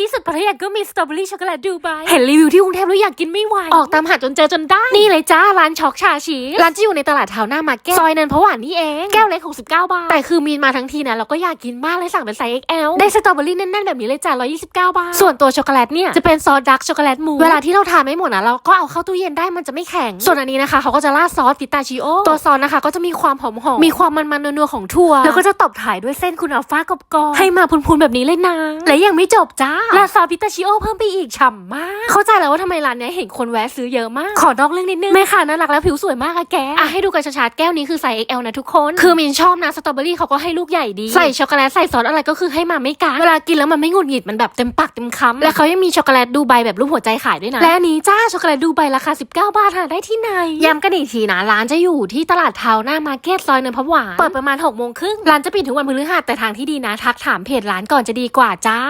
ที่สุดพัทยาก็มีสตรอเบอรี่ช็อกโกแลตดูไบเห็นรีวิวที่กรุงเทพแล้วอยากกินไม่ไหวออกตามหาจนเจอจนได้ นี่เลยจ้าร้านช็อกชาชีสร้านจะอยู่ในตลาดเท้าหน้ามาร์เก็ตซอยเนินพระหวานนี่เองแก้วเล็ก69 บาท แต่คือมีนมาทั้งทีนะเราก็อยากกินมากเลยสั่งเป็นไซส์ XL ได้สตรอเบอรี่แน่นๆแบบนี้เลยจ้า129 บาท ส่วนตัวช็อกโกแลตเนี่ยจะเป็นซอสดักช็อกโกแลตมูเวลาที่เราทานไม่หมดนะเราก็เอาเข้าตู้เย็นได้มันจะไม่แข็ง ส่วนอันนี้นะคะเขาก็จะราดซอสฟิตาชิโอตัวซอสนะคะก็จะมีความหอมๆมีความมันๆนัวๆของถั่วแล้วก็จะตบถ่ายด้วยเส้นคุณอัลฟากรอบๆให้มาพูนๆแบบนี้เลยนะและยังไม่จบจ้าราดซอสฟิตาชิโอเพิ่มไปอีกฉ่ำมาก เข้าใจแล้วว่าทำไมร้านเนี้ยเห็นคนแวะซื้อเยอะมาก ขอนอกเรื่องนิดนึงแม่ค้าน่ารักและผิวสวยมากอะแกอะให้ดูกันชัดๆแก้วนี้คือไซส์ XL นะทุกคน คือมินชอบนะสตรอเบอรี่เขาก็ให้ลูกใหญ่ดีใส่ช็อกโกแลตใส่ซอสอะไรก็คือให้มาไม่กาเวลากินแล้วมันไม่หงุดหงิดมันแบบเต็มปากเต็มคำและเขายังมีช็อกโกแลตดูไบแบบรูปหัวใจขายด้วยนะและอันนี้จ้าช็อกโกแลตดูไบราคา 19 บาทหาได้ที่ไหนย้ำกันอีกทีนะร้านจะอยู่ที่ตลาดเทาหน้ามาร์เก็ตซอยเนินพระหวานเปิดประมาณ6โมงครึ่งร้านจะปิดถึงวันพฤหัสแต่ทางที่ดีนะทักถามเพจร้านก่อนจะดีกว่าจ้า